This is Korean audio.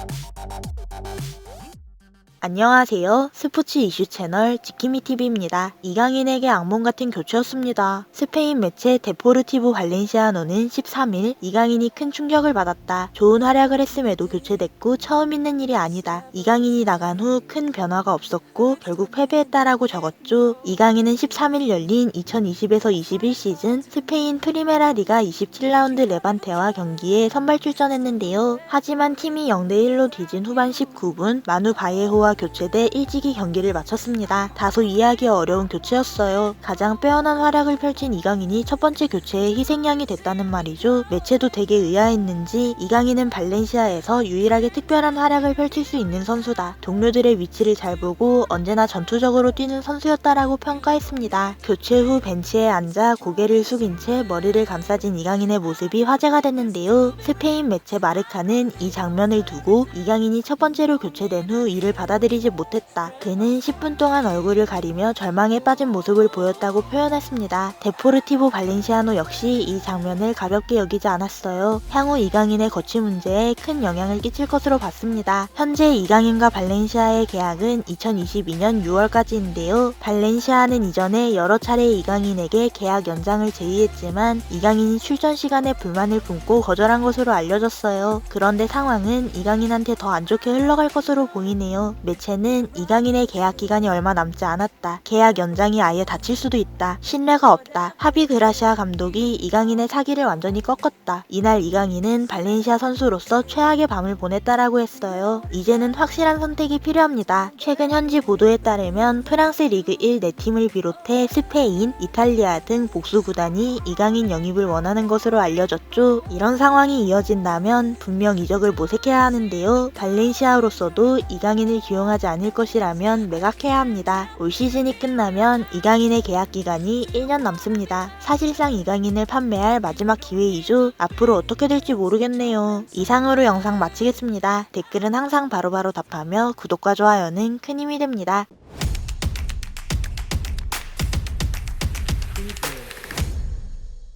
Thank you. 안녕하세요. 스포츠 이슈 채널 지키미TV입니다. 이강인에게 악몽 같은 교체였습니다. 스페인 매체 데포르티보 발렌시아노는 13일 이강인이 큰 충격을 받았다. 좋은 활약을 했음에도 교체됐고 처음 있는 일이 아니다. 이강인이 나간 후 큰 변화가 없었고 결국 패배했다라고 적었죠. 이강인은 13일 열린 2020에서 21 시즌 스페인 프리메라 리가 27라운드 레반테와 경기에 선발 출전했는데요. 하지만 팀이 0대1로 뒤진 후반 19분 마누 바예호와 교체돼 일찍이 경기를 마쳤습니다. 다소 이해하기 어려운 교체였어요. 가장 빼어난 활약을 펼친 이강인이 첫 번째 교체에 희생양이 됐다는 말이죠. 매체도 되게 의아했는지 이강인은 발렌시아에서 유일하게 특별한 활약을 펼칠 수 있는 선수다. 동료들의 위치를 잘 보고 언제나 전투적으로 뛰는 선수였다라고 평가했습니다. 교체 후 벤치에 앉아 고개를 숙인 채 머리를 감싸진 이강인의 모습이 화제가 됐는데요. 스페인 매체 마르카는 이 장면을 두고 이강인이 첫 번째로 교체된 후 이를 받아 들이지 못했다. 그는 10분 동안 얼굴을 가리며 절망에 빠진 모습을 보였다고 표현했습니다. 데포르티보 발렌시아노 역시 이 장면을 가볍게 여기지 않았어요. 향후 이강인의 거취 문제에 큰 영향을 끼칠 것으로 봤습니다. 현재 이강인과 발렌시아의 계약은 2022년 6월까지인데요. 발렌시아는 이전에 여러 차례 이강인에게 계약 연장을 제의했지만 이강인이 출전 시간에 불만을 품고 거절한 것으로 알려졌어요. 그런데 상황은 이강인한테 더 안 좋게 흘러갈 것으로 보이네요. 매체는 이강인의 계약 기간이 얼마 남지 않았다. 계약 연장이 아예 닫힐 수도 있다. 신뢰가 없다. 하비 그라시아 감독이 이강인의 사기를 완전히 꺾었다. 이날 이강인은 발렌시아 선수로서 최악의 밤을 보냈다라고 했어요. 이제는 확실한 선택이 필요합니다. 최근 현지 보도에 따르면 프랑스 리그 1 4팀을 비롯해 스페인, 이탈리아 등 복수 구단이 이강인 영입을 원하는 것으로 알려졌죠. 이런 상황이 이어진다면 분명 이적을 모색해야 하는데요. 발렌시아로서도 이강인을 기용 하지 않을 것이라면 매각해야 합니다. 올 시즌이 끝나면 이강인의 계약 기간이 1년 남습니다. 사실상 이강인을 판매할 마지막 기회이죠. 앞으로 어떻게 될지 모르겠네요. 이상으로 영상 마치겠습니다. 댓글은 항상 바로바로 답하며 구독과 좋아요는 큰 힘이 됩니다.